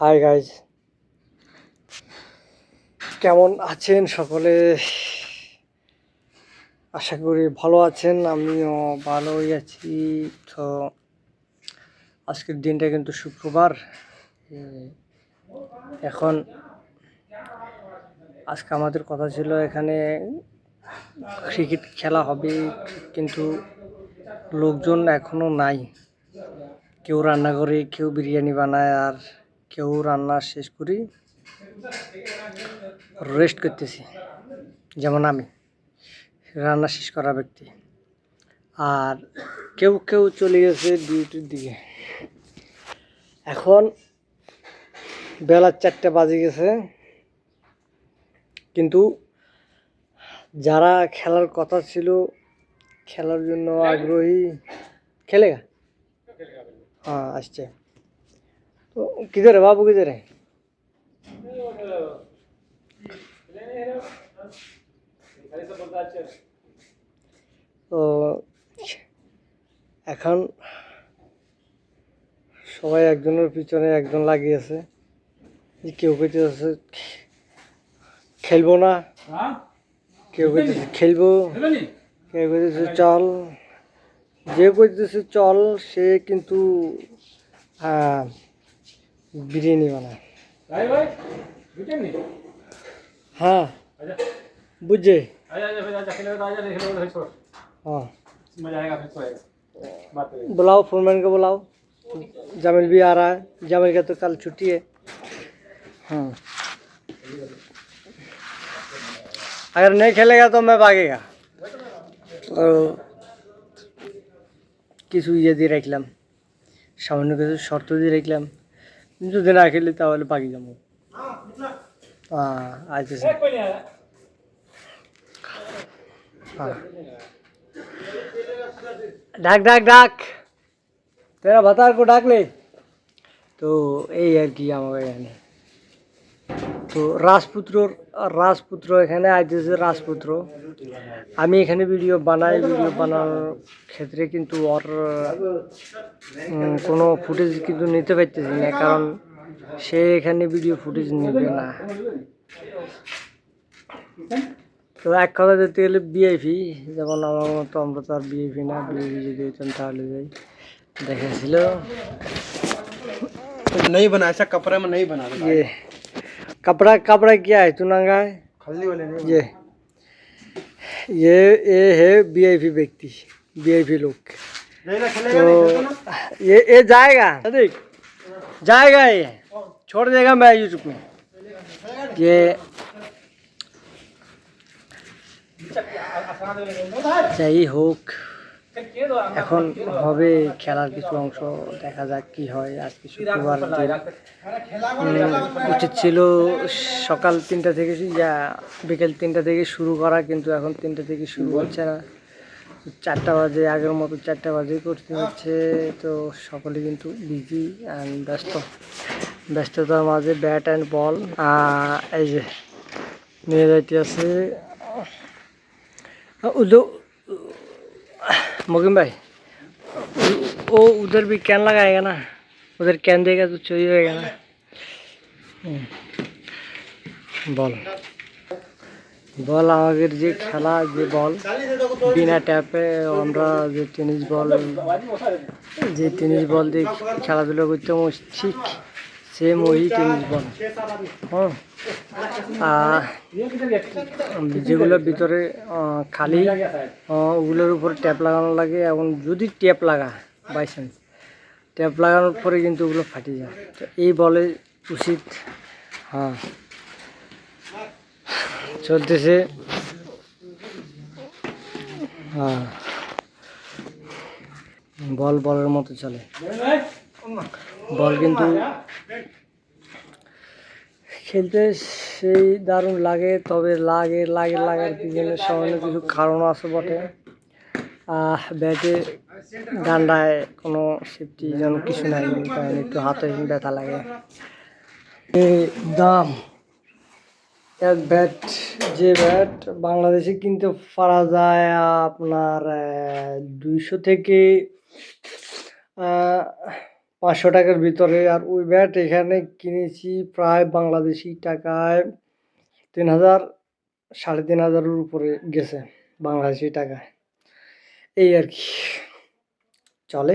Hi guys কেমন আছেন সকলে? আশা করি ভালো আছেন, আমিও ভালোই আছি। তো আজকের দিনটা কিন্তু শুক্রবার। এখন আজকে আমাদের কথা ছিল এখানে ক্রিকেট খেলা হবে, কিন্তু লোকজন এখনও নাই। কেউ রান্না করে কেউ বিরিয়ানি বানায়, আর কেউ রান্না শেষ করি রেস্ট করতেছি। যেমন আমি, রান্না শেষ করা ব্যক্তি। আর কেউ কেউ চলে গেছে ডিউটির দিকে। এখন বেলা চারটে বাজে গেছে। কিন্তু যারা খেলার কথা ছিল, খেলার জন্য আগ্রহী, খেলে হ্যাঁ আসছে। किधर है बाबू किधर है তো এখন সবাই একজনের পিছনে একজন লাগিয়েছে যে কেউ কইতেছে খেলবো না কেউ কইতেছে খেলবো কেউ কইতেছে চল যে কইতেছে চল সে কিন্তু আহ, বিরিয়ানি বানায় भाई भाई बेटे नहीं হ্যাঁ বুঝছে आजा आजा फिर आजा खेलेगा तो आजा नहीं खेलेगा तो फिर छोड़ हाँ मजा आएगा फिर सोएगा बात करेंगे बुलाओ फोरमैन को बुलाओ जामिल भी आ रहा है जामिल का तो कल छुट्टी है हाँ अगर नहीं खेलेगा तो मैं भागेगा তো কিছু ইয়ে দিয়ে রাখলাম সামান্য কিছু শর্ত দিয়ে রাখলাম যদি না খেলি তাহলে বাকি যাবো हाँ अच्छा सर कोई नहीं आया हाँ ডাক ডাক ডাক তেরা ভাতার কো ডাক লে তো এই আর কি আমাকে এখানে তো রাজপুত্র রাজপুত্র এখানে আসতেছে রাজপুত্র আমি এখানে ভিডিও বানাই ভিডিও বানানোর ক্ষেত্রে কিন্তু ওর উম, কোনো ফুটেজ কিন্তু নিতে পারতেছি না কারণ সে এখানে ভিডিও ফুটেজ নেবে না তো এক কথা দেখতে গেলে বিআইপি যেমন আমার মতো আমরা তো আর বিআইপি না বিআইপি যদি হইতাম তাহলে যাই দেখেছিল नहीं बना ऐसा कपड़ा में नहीं बना ये कपड़ा कपड़ा क्या है? चुनांगा है? खल्ली वाले ये ये ये है बीआईपी व्यक्ति बीआईपी लोग। तो ये ये जाएगा? देख। जाएगा ये? छोड़ देगा मैं यूट्यूब में। ये सही होक। এখন হবে খেলার কিছু অংশ, দেখা যাক কি হয়, আর কিছু উচিত ছিল সকাল তিনটা থেকে যা বিকেল তিনটা থেকে শুরু করা, কিন্তু এখন তিনটা থেকে শুরু হচ্ছে না। চারটা বাজে, আগের মতো চারটা বাজে করতে হচ্ছে, তো সকলে কিন্তু বিজি অ্যান্ড ব্যস্ত। ব্যস্ততার মাঝে ব্যাট অ্যান্ড বল এই যে মেয়ে যাইতে আছে উদ্যোগ मुकिम भाई उ- वो उधर भी कैन लगाएगा ना उधर कैन देगा तो चोरी होएगा ना হুম। বল বল আমাদের যে খেলা যে বল বিনা ট্যাপে আমরা যে টেনিস বল যে টেনিস বল দিয়ে খেলাধুলা করতাম ও ঠিক সেম ওই বল হ্যাঁ। আর যেগুলোর ভিতরে খালি ওগুলোর উপরে ট্যাপ লাগানো লাগে এবং যদি ট্যাপ লাগা বাই চান্স ট্যাপ লাগানোর পরে কিন্তু ওগুলো ফাটে যায়। তো এই বলে উচিত হ্যাঁ। চলতেছে। হ্যাঁ। বল বলের মতো চলে। বল কিন্তু খেলতে সেই দারুণ লাগে, তবে লাগে লাগে লাগার পিছনে সামান্য কিছু কারণ আছে বটে। ব্যাটে ডান্ডায় কোনো সেফটি যেন কিছু নাই, কারণ একটু হাতে ব্যথা লাগে। এই দাম। এক ব্যাট, যে ব্যাট বাংলাদেশে কিনতে পারা যায় আপনার দুইশো থেকে পাঁচশো টাকার ভিতরে। আর ওই ব্যাট এখানে কিনেছি প্রায় বাংলাদেশি টাকায় তিন হাজার সাড়ে তিন হাজারের উপরে গেছে বাংলাদেশি টাকায়। এই আর কি। চলে।